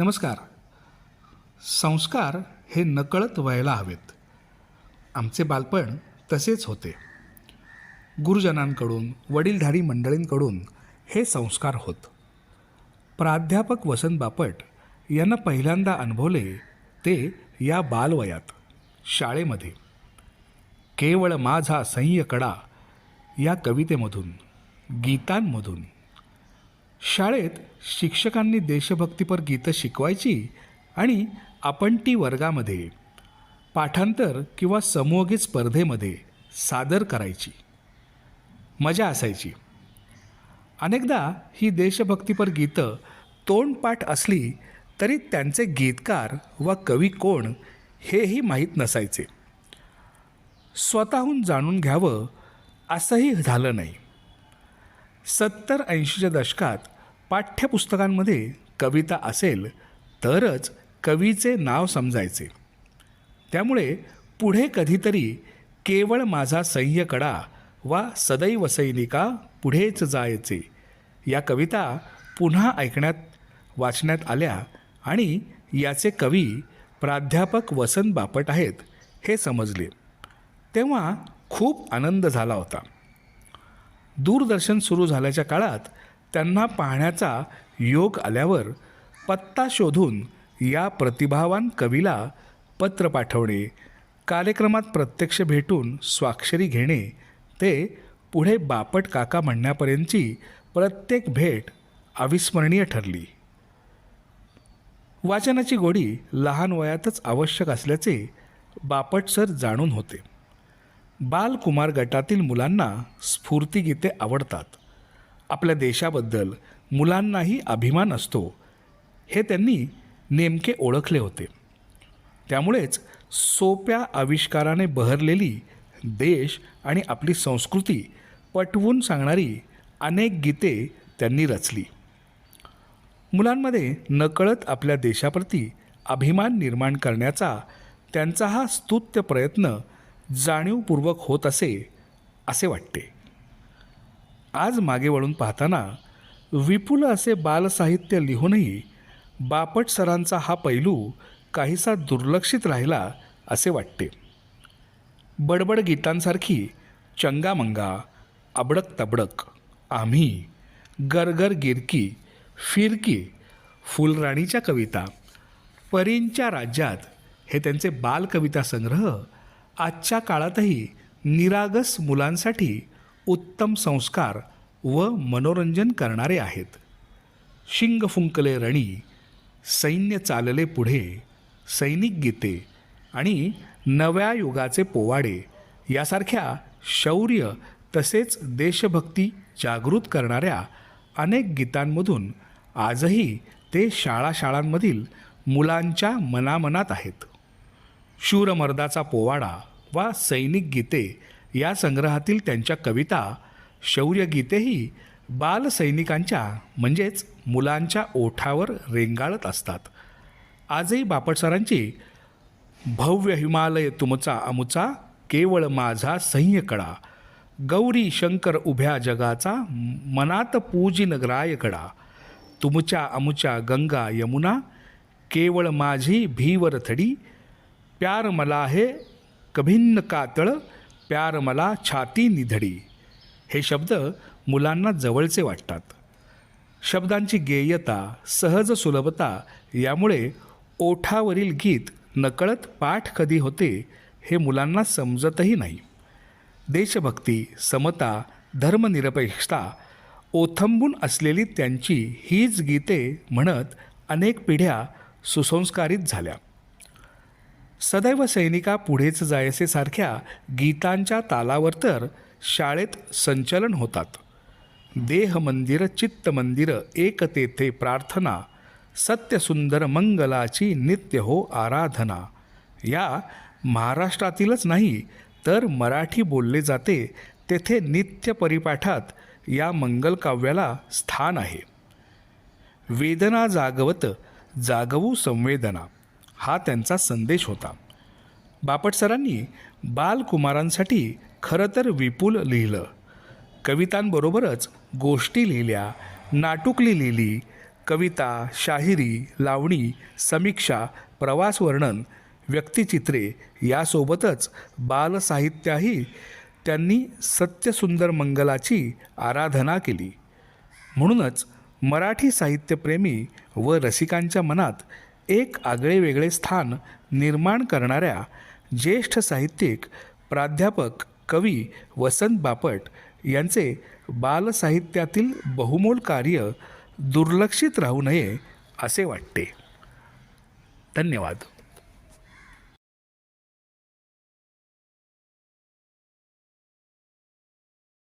नमस्कार. संस्कार हे नकळत व्हायला हवेत. आमचे बालपण तसेच होते. गुरुजनांकडून वडीलधारी मंडळींकडून हे संस्कार होत. प्राध्यापक वसंत बापट यांना पहिल्यांदा अनुभवले ते या बालवयात शाळेमध्ये. केवळ माझा संयकडा या कवितेमधून गीतांमधून शाळेत शिक्षकांनी देशभक्तीपर गीतं शिकवायची आणि आपण ती वर्गामध्ये पाठांतर किंवा समूहगीत स्पर्धेमध्ये सादर करायची. मजा असायची. अनेकदा ही देशभक्तीपर गीतं तोंडपाठ असली तरी त्यांचे गीतकार व कवी कोण हेही माहीत नसायचे. स्वतःहून जाणून घ्यावं असंही झालं नाही. सत्तर ऐंशीच्या दशकात पाठ्यपुस्तकांमध्ये कविता असेल तरच कवीचे नाव समजायचे. त्यामुळे पुढे कधीतरी केवळ माझा सह्यकडा वा सदैव सैनिका पुढेच जायचे या कविता पुन्हा ऐकण्यात वाचण्यात आल्या आणि याचे कवी प्राध्यापक वसंत बापट आहेत हे समजले. तेव्हा खूप आनंद झाला होता. दूरदर्शन सुरू झाल्याच्या काळात त्यांना पाहण्याचा योग आल्यावर पत्ता शोधून या प्रतिभावान कवीला पत्र पाठवणे कार्यक्रमात प्रत्यक्ष भेटून स्वाक्षरी घेणे ते पुढे बापट काका म्हणण्यापर्यंतची प्रत्येक भेट अविस्मरणीय ठरली. वाचनाची गोडी लहान वयातच आवश्यक असल्याचे बापट सर जाणून होते. बालकुमार गटातील मुलांना स्फूर्तीगीते आवडतात. आपल्या देशाबद्दल मुलांनाही अभिमान असतो हे त्यांनी नेमके ओळखले होते. त्यामुळेच सोप्या आविष्काराने बहरलेली देश आणि आपली संस्कृती पटवून सांगणारी अनेक गीते त्यांनी रचली. मुलांमध्ये नकळत आपल्या देशाप्रती अभिमान निर्माण करण्याचा त्यांचा हा स्तुत्य प्रयत्न जाणीवपूर्वक होत असे असे वाटते. आज मागे वळून पाहताना विपुल असे बालसाहित्य लिहूनही बापट सरांचा हा पैलू काहीसा दुर्लक्षित राहिला असे वाटते. बडबड गीतांसारखी चंगामंगा अबडक तबडक आम्ही गरगर गिरकी फिरकी फुलराणीच्या कविता परींच्या राज्यात हे त्यांचे बालकविता संग्रह आजच्या काळातही निरागस मुलांसाठी उत्तम संस्कार व मनोरंजन करणारे आहेत. शिंग फुंकले रणी सैन्य चालले पुढे सैनिक गीते आणि नव्या युगाचे पोवाडे यासारख्या शौर्य तसेच देशभक्ती जागृत करणाऱ्या अनेक गीतांमधून आजही ते शाळा शाळांमधील मुलांच्या मनामनात आहेत. शूरमर्दाचा पोवाडा वा सैनिक गीते या संग्रहातील त्यांच्या कविता शौर्यगीतेही बालसैनिकांच्या म्हणजेच मुलांच्या ओठावर रेंगाळत असतात. आजही बापटसरांची भव्य हिमालय तुमचा अमुचा केवळ माझा सह्यकडा गौरी शंकर उभ्या जगाचा मनात पूजिन ग्रायकडा तुमच्या अमुच्या गंगा यमुना केवळ माझी भीवर थडी. प्यार मला हे कभिन्न कातळ प्यार मला छाती निधडी. हे शब्द मुलांना जवळचे वाटतात. शब्दांची गेयता सहज सुलभता यामुळे ओठावरील गीत नकळत पाठ कधी होते हे मुलांना समजतही नाही. देशभक्ती समता धर्मनिरपेक्षता ओथंबून असलेली त्यांची हीच गीते म्हणत अनेक पिढ्या सुसंस्कारित झाल्या. सदैव सैनिका पुढेच जायसे सारख्या गीतांच्या तालावर तर शाळेत संचलन होतात. देह मंदिर चित्त मंदिर एक तेथे प्रार्थना सत्यसुंदर मंगलाची नित्य हो आराधना. या महाराष्ट्रातीलच नाही तर मराठी बोलले जाते तेथे नित्य परिपाठात या मंगलकाव्याला स्थान आहे. वेदना जागवत जागवू संवेदना. हा त्यांचा संदेश होता. बापट सरांनी बालकुमारांसाठी खरं तर विपुल लिहिलं. कवितांबरोबरच गोष्टी लिहिल्या नाटुकली लिहिली कविता शाहिरी लावणी समीक्षा प्रवासवर्णन व्यक्तिचित्रे यासोबतच बालसाहित्याही त्यांनी सत्यसुंदर मंगलाची आराधना केली. म्हणूनच मराठी साहित्यप्रेमी व रसिकांच्या मनात एक आगळेवेगळे स्थान निर्माण करणाऱ्या ज्येष्ठ साहित्यिक प्राध्यापक कवी वसंत बापट यांचे बालसाहित्यातील बहुमोल कार्य दुर्लक्षित राहू नये असे वाटते. धन्यवाद.